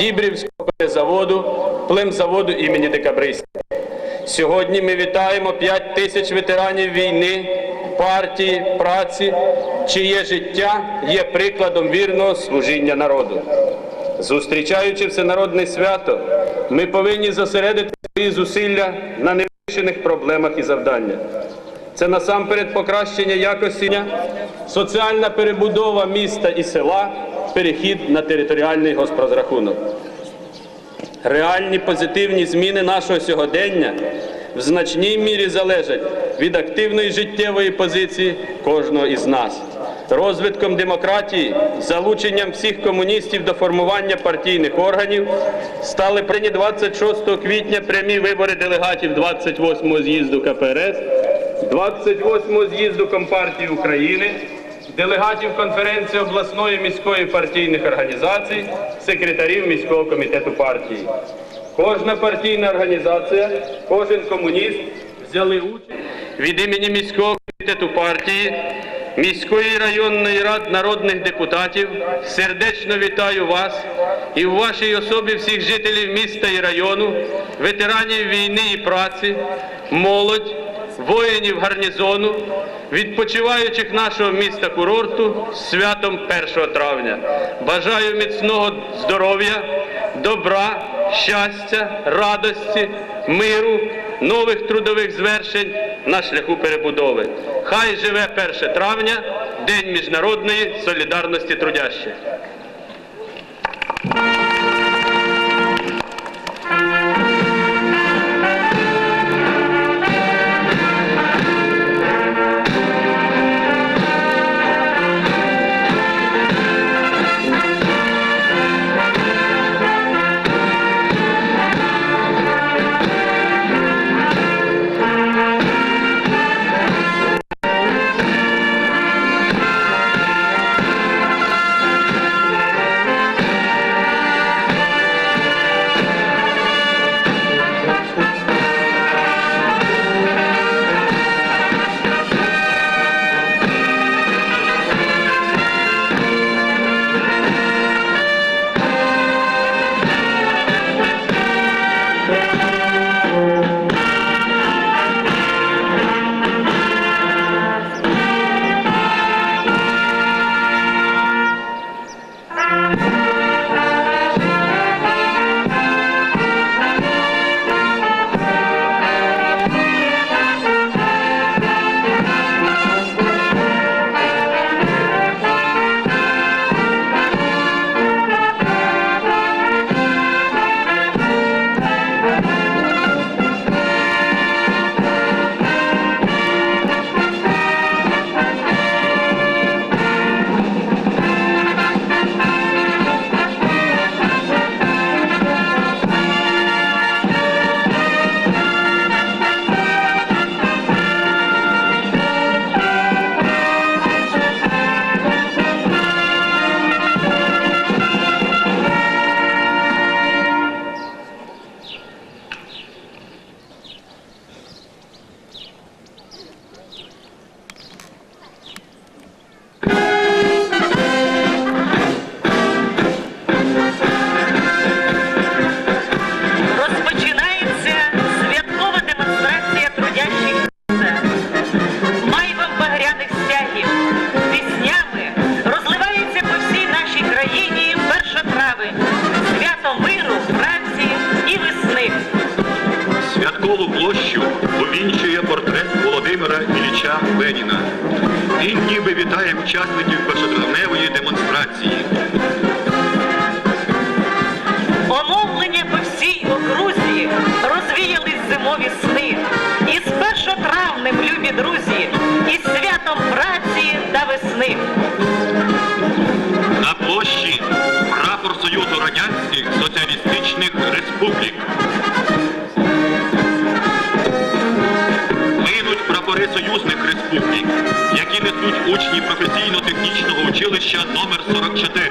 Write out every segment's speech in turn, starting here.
Дібрівського заводу, племзаводу імені Декабристів. Сьогодні ми вітаємо 5 тисяч ветеранів війни, партії, праці, чиє життя є прикладом вірного служіння народу. Зустрічаючи всенародне свято, ми повинні зосередити свої зусилля на невирішених проблемах і завданнях. Це насамперед покращення якості, соціальна перебудова міста і села, перехід на територіальний госпрозрахунок. Реальні позитивні зміни нашого сьогодення в значній мірі залежать від активної життєвої позиції кожного із нас. Розвитком демократії, залученням всіх комуністів до формування партійних органів стали прийняті 26 квітня прямі вибори делегатів 28-го з'їзду КПРС, 28-го з'їзду Компартії України, делегатів конференції обласної міської партійних організацій, секретарів міського комітету партії. Кожна партійна організація, кожен комуніст взяли участь від імені міського комітету партії, міської районної рад народних депутатів. Сердечно вітаю вас і в вашій особі всіх жителів міста і району, ветеранів війни і праці, молодь, воїнів гарнізону, відпочиваючих нашого міста курорту святом 1 травня. Бажаю міцного здоров'я, добра, щастя, радості, миру, нових трудових звершень на шляху перебудови. Хай живе 1 травня, День міжнародної солідарності трудящих. Училища номер 44.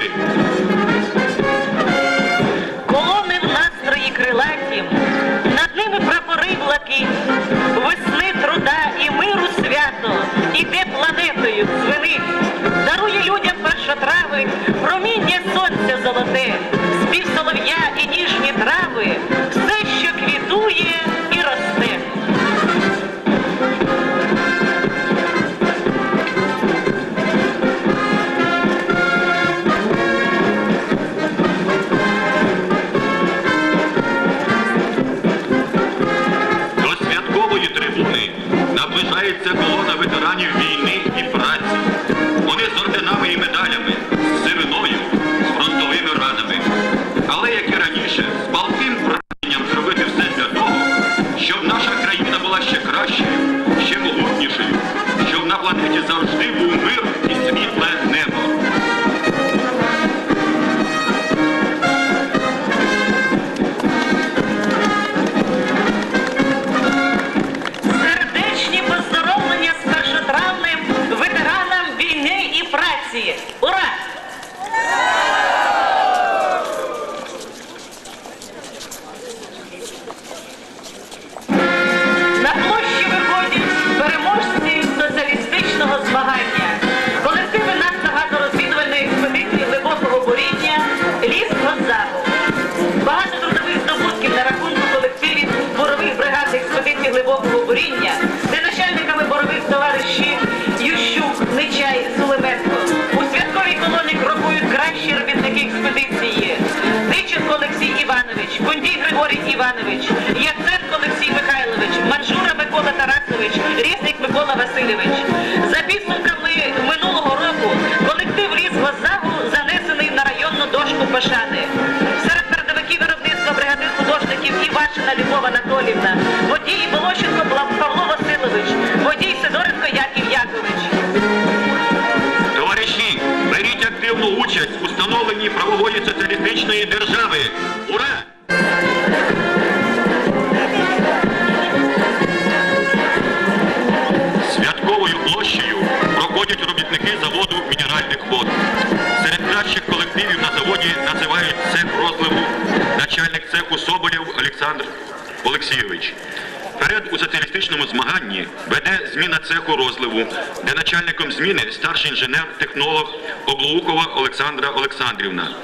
Цеху розливу, де начальником зміни старший інженер-технолог Облоукова Олександра Олександрівна,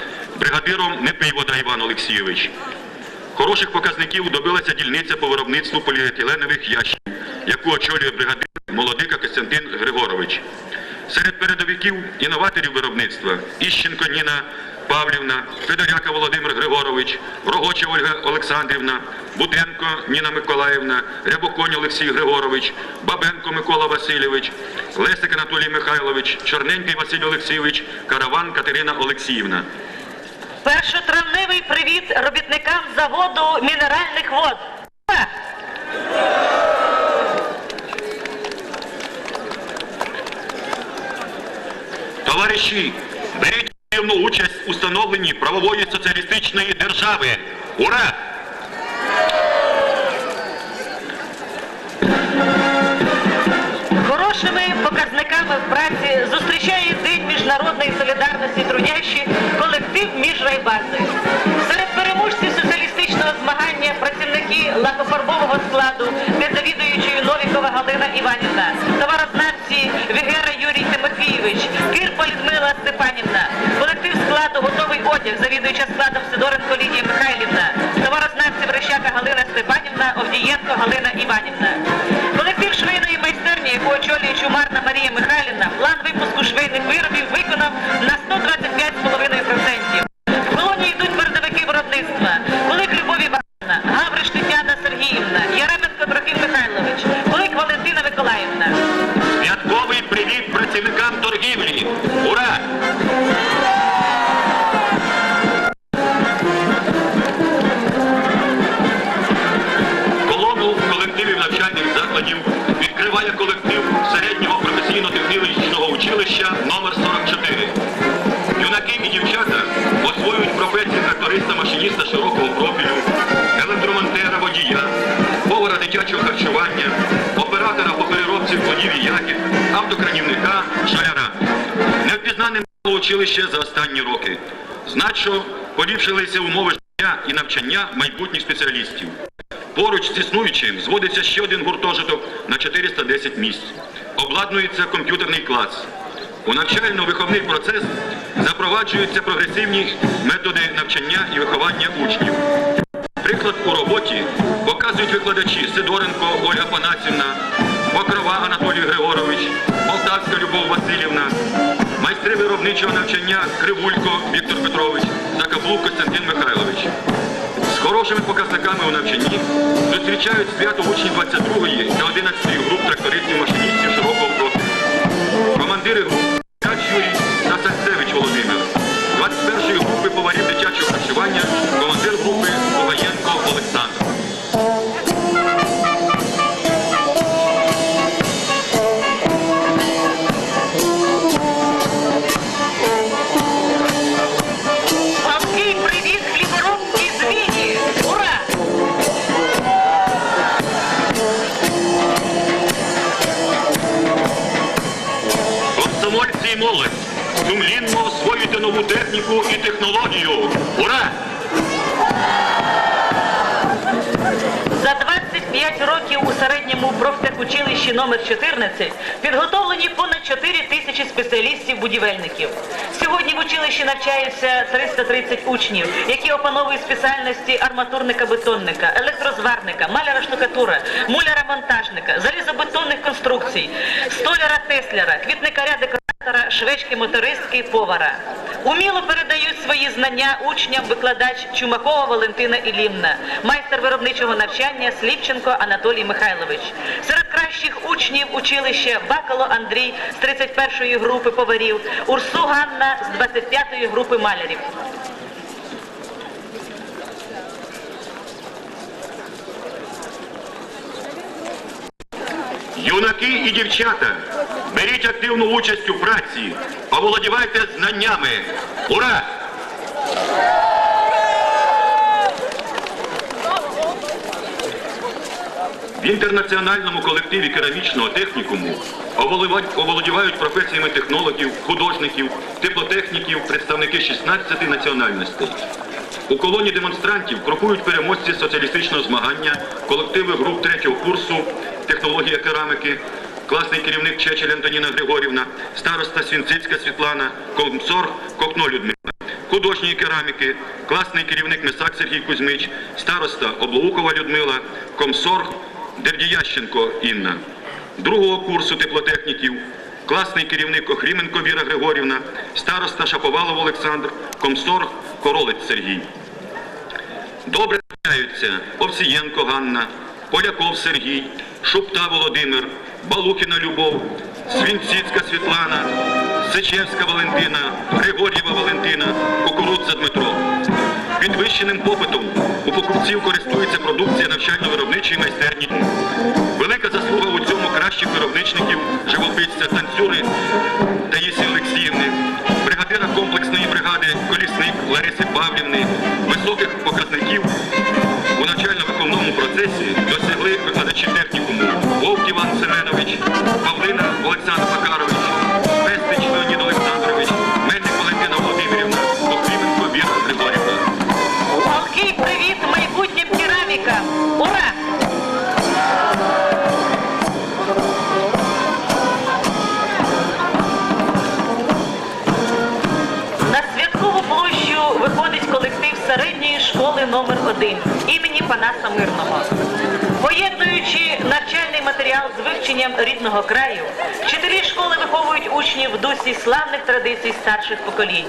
бригадиром Непивода Іван Олексійович. Хороших показників добилася дільниця по виробництву поліетиленових ящиків, яку очолює бригадир Молодика Костянтин Григорович. Серед передовиків інноваторів виробництва Іщенко Ніна Павлівна, Федоряка Володимир Григорович, Рогоча Ольга Олександрівна, Буденко Ніна Миколаївна, Рябоконь Олексій Григорович, Бабенко Микола Васильович, Лесик Анатолій Михайлович, Чорненький Василь Олексійович, Караван Катерина Олексіївна. Першотравневий привіт робітникам заводу мінеральних вод. Товариші, беріть активну участь у становленні правової соціалістичної держави. Ура! Хорошими показниками в праці зустрічає День міжнародної солідарності трудящих колектив міжрайбази. Серед переможців соціалістичного змагання працівники лакофарбового складу, де завідуючою Новікова Галина Іванівна, товарознавці Вігера Юрій Тимофійович, Кирпа Людмила Степанівна, колектив складу готовий завідуюча складом Сидоренко Лідія Михайлівна, товарознавці Верещака Галина Степанівна, Овдієнко Галина Іванівна. Колектив швейної майстерні, яку очолює ягід, автокранівника, шаляра. Невпізнане було училище за останні роки. Значно поліпшилися умови життя і навчання майбутніх спеціалістів. Поруч з існуючим зводиться ще один гуртожиток на 410 місць. Обладнується комп'ютерний клас. У навчально-виховний процес запроваджуються прогресивні методи навчання і виховання учнів. Приклад у роботі показують викладачі Сидоренко Ольга Панасівна, Покрова Анатолій Григорович, Полтавська Любов Васильівна, майстри виробничого навчання Кривулько Віктор Петрович та Каблук Костянтин Михайлович. З хорошими показниками у навчанні зустрічають свято учні 22-ї та 11-ї груп профтехучилищі номер 14 підготовлені понад 4 тисячі спеціалістів-будівельників. Сьогодні в училищі навчаються 330 учнів, які опановують спеціальності арматурника-бетонника, електрозварника, маляра-штукатура, муляра-монтажника, залізобетонних конструкцій, столяра-тесляра, квітникаря-декоратора, швечки-мотористки, повара. Уміло передають свої знання учням викладач Чумакова Валентина Ілімна, майстер виробничого навчання Сліпченко Анатолій Михайлович. Серед кращих учнів училища Бакало Андрій з 31-ї групи поварів, Урсу Ганна з 25-ї групи малярів. Юнаки і дівчата, беріть активну участь у праці, оволодівайте знаннями. Ура! В інтернаціональному колективі керамічного технікуму оволодівають- професіями технологів, художників, теплотехніків, представники 16 національностей. У колоні демонстрантів крокують переможці соціалістичного змагання, колективи груп третього курсу, технологія керамики, класний керівник Чечель Антоніна Григорівна, староста Свінцицька Світлана, комсор Кокно Людмила. Художньої кераміки, класний керівник Месак Сергій Кузьмич, староста Облоукова Людмила, комсор Дердіященко Інна. Другого курсу теплотехніків, класний керівник Охріменко Віра Григорівна, староста Шаповалов Олександр, комсор Королець Сергій. Добре навчаються Овсієнко Ганна, Поляков Сергій, Шупта Володимир, Балухіна Любов, Свінціцька Світлана, Сичевська Валентина, Григор'єва Валентина, Кукурудза Дмитро. Підвищеним попитом у покупців користується продукція навчально-виробничої майстерні. Велика заслуга у цьому кращих виробничників, живописця, танцюри досягли викладачі технікуму Вовк Іван Семенович, Павлина Олександр Макарович, Пестич Леонід Олександрович, Мельник Валентина Володимирівна, Охріменко Віра Григорівна. Палкий привіт майбутнім керамікам! Ура! На святкову площу виходить колектив середньої школи номер 1 імені Панаса Мирного. Поєднуючи навчальний матеріал з вивченням рідного краю, вчителі школи виховують учнів в дусі славних традицій старших поколінь.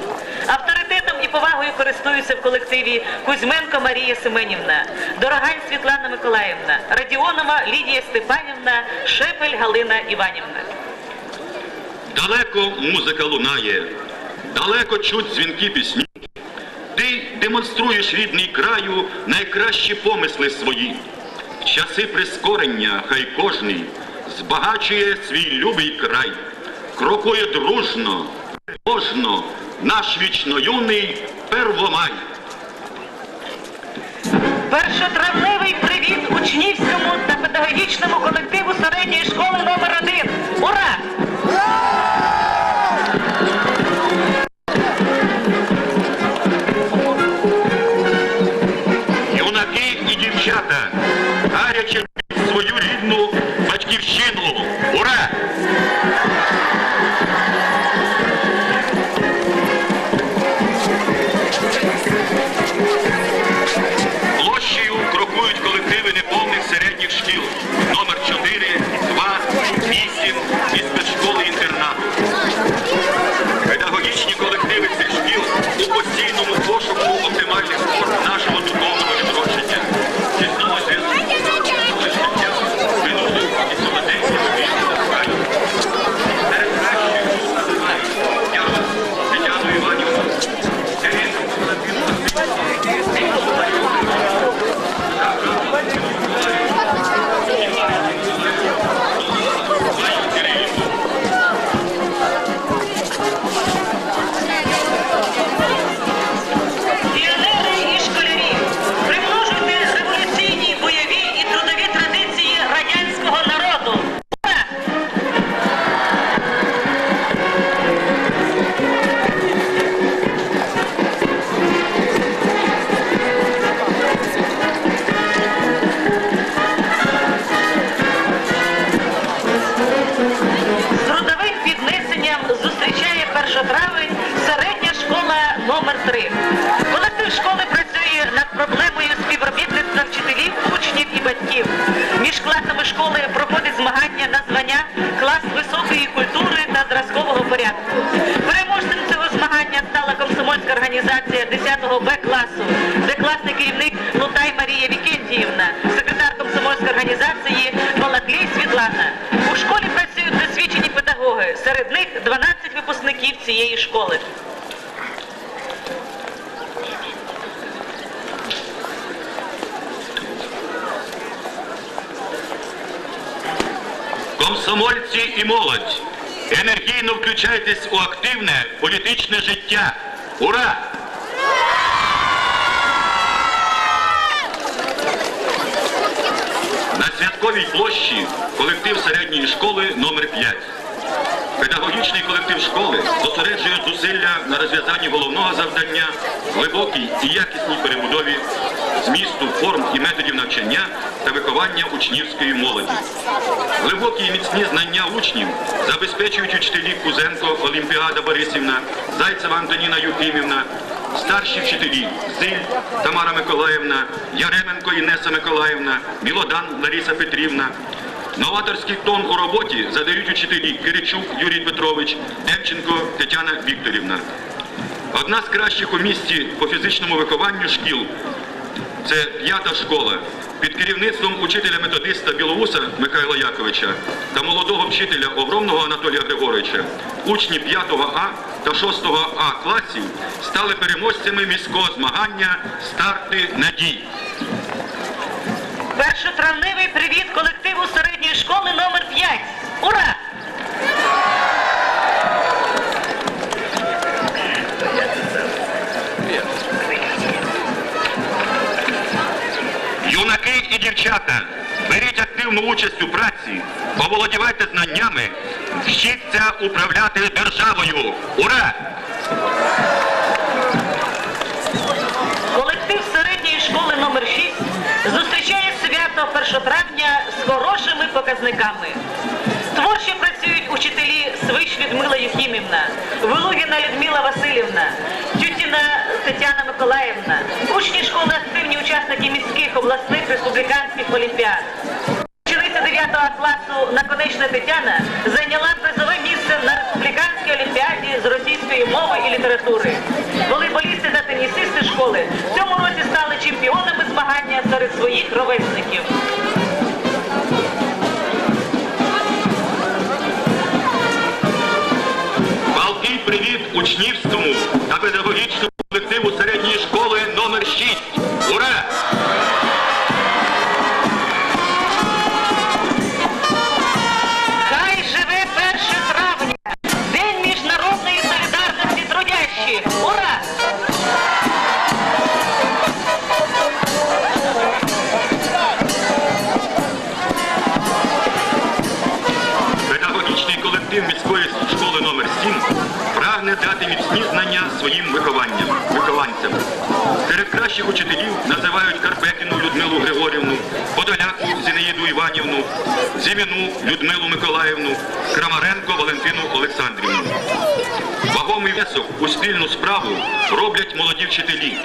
Авторитетом і повагою користуються в колективі Кузьменко Марія Семенівна, Дорогань Світлана Миколаївна, Радіонова Лідія Степанівна, Шепель Галина Іванівна. Далеко музика лунає, далеко чуть дзвінки пісні. Ти демонструєш рідний краю найкращі помисли свої. Часи прискорення хай кожний збагачує свій любий край, крокує дружно, переможно наш вічно юний первомай. Першотравневий привіт учнівському та педагогічному колективу середньої школи номер 1 Ура! Юнаки і дівчата, ಅಧ್ಯಕ್ಷ основи проходить змагання на звання клас високої культури та зразкового порядку. Переможцем цього змагання стала комсомольська організація 10-го Б класу, де класний керівник Лутай Марія Вікендіївна, секретар комсомольської організації Балаклій Світлана. У школі працюють досвідчені педагоги, серед них 12 випускників цієї школи. І молодь, енергійно включайтесь у активне політичне життя. Ура! На святковій площі колектив середньої школи номер 5 Педагогічний колектив школи зосереджує зусилля на розв'язанні головного завдання глибокій і якісній перебудові змісту форм і методів навчання та виховання учнівської молоді. Глибокі і міцні знання учнів забезпечують учителі Кузенко Олімпіада Борисівна, Зайцева Антоніна Юхимівна, старші вчителі Зиль Тамара Миколаївна, Яременко Інеса Миколаївна, Мілодан Лариса Петрівна, Новаторський тон у роботі задають учителі Киричук Юрій Петрович, Демченко Тетяна Вікторівна. Одна з кращих у місті по фізичному вихованню шкіл це п'ята школа. Під керівництвом учителя-методиста Білоуса Михайла Яковича та молодого вчителя Огромного Анатолія Григоровича учні 5 А та 6 А класів стали переможцями міського змагання Старти надій. Першотравневий привіт колективу середньої школи номер 5. Ура! І дівчата, беріть активну участь у праці, оволодівайте знаннями, вчіться управляти державою. Ура! Колектив середньої школи номер 6 зустрічає свято 1 травня з хорошими показниками. Творчо працюють учителі Свищ Людмила Юхімівна, Вилугіна Людмила Васильівна, Тетяна Миколаївна. Учні школи активні учасники міських, обласних, республіканських олімпіад. Учениця 9 класу Наконечна Тетяна зайняла призове місце на республіканській олімпіаді з російської мови і літератури. Волейболісти та тенісисти школи в цьому році стали чемпіонами змагання серед своїх ровесників. Привіт учнівському та педагогічному колективу школи номер 6. Ура! Хай живе 1 травня! День міжнародної солідарності трудящих! Ура! Педагогічний колектив міської школи номер 7 прагне дати міцні знання своїм вихованням, вихованцям. Серед кращих учителів називають Карпекіну Людмилу Григорівну, Подоляку Зінаїду Іванівну, Зіміну Людмилу Миколаївну, Крамаренко Валентину Олександрівну. Вагомий внесок у спільну справу роблять молоді вчителі.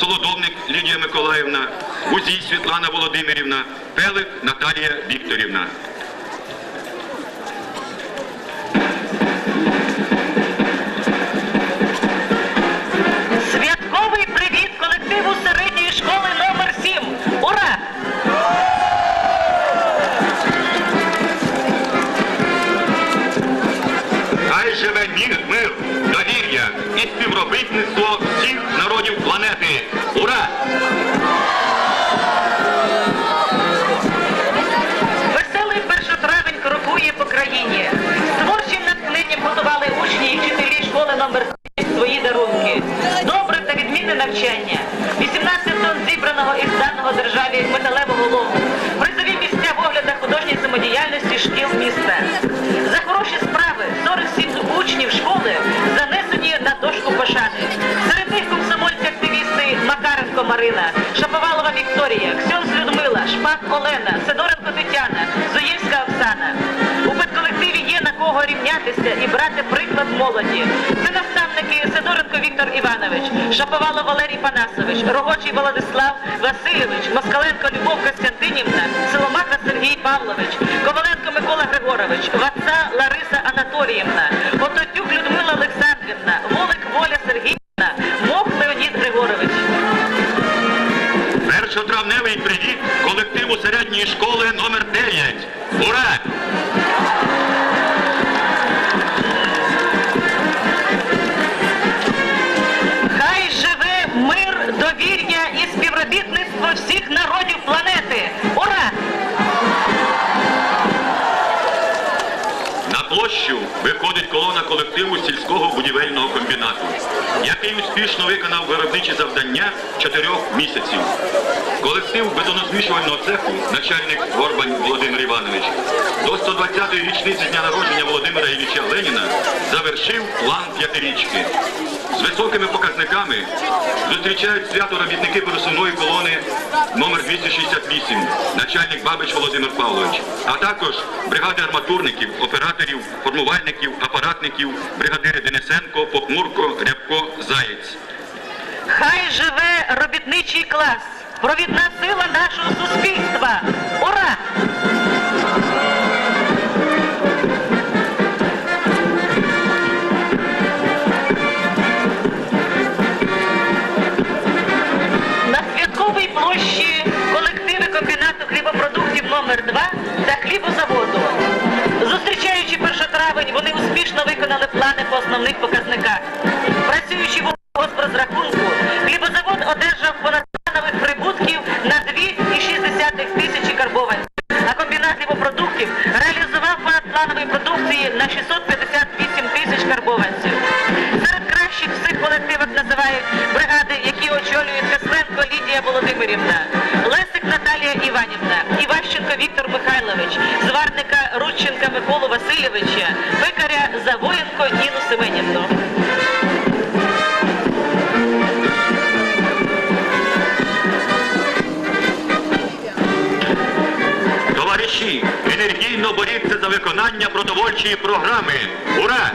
Солодовник Лідія Миколаївна, Гузій Світлана Володимирівна, Пелик Наталія Вікторівна. Навчання. 18 тонн зібраного і зданого державі металевого лому. Призові місця в оглядах художньої самодіяльності шкіл міста. За хороші справи 47 учнів школи занесені на дошку пошани. Серед них комсомольці-активісти Макаренко Марина, Шаповалова Вікторія, Ксьонс Людмила, Шпак Олена, Сидоренко Тетяна, Зоївська Оксана. У педколективі є на кого рівнятися і брати приклад молоді. Це наставники Сидоренко Віктор Іванович, Шаповало Валерій Панасович, Рогочий Володислав Васильович, Москаленко Любов Костянтинівна, Соломака Сергій Павлович, Коваленко Микола Григорович, Ватца Лариса Анатоліївна, Ототюк Людмила Олександрівна, Волик виробничі завдання чотирьох місяців. Колектив бетонозмішувального цеху, начальник Горбань Володимир Іванович, до 120-ї річниці дня народження Володимира Ілліча Леніна завершив план п'ятирічки. З високими показниками зустрічають свято робітники пересувної колони номер 268, начальник Бабич Володимир Павлович, а також бригади арматурників, операторів, формувальників, апаратників, бригадири Денисенко, Похмурко, Рябко, Заєць. Хай живе робітничий клас, провідна сила нашого суспільства. Ура! На святковій площі колективи комбінату хлібопродуктів номер 2 та хлібозаводу. Зустрічаючи 1 травень, вони успішно виконали плани по основних показниках. Працюючи в госпрозрахунку, хлібозавод Семенівну. Товариші, енергійно боріться за виконання продовольчої програми. Ура!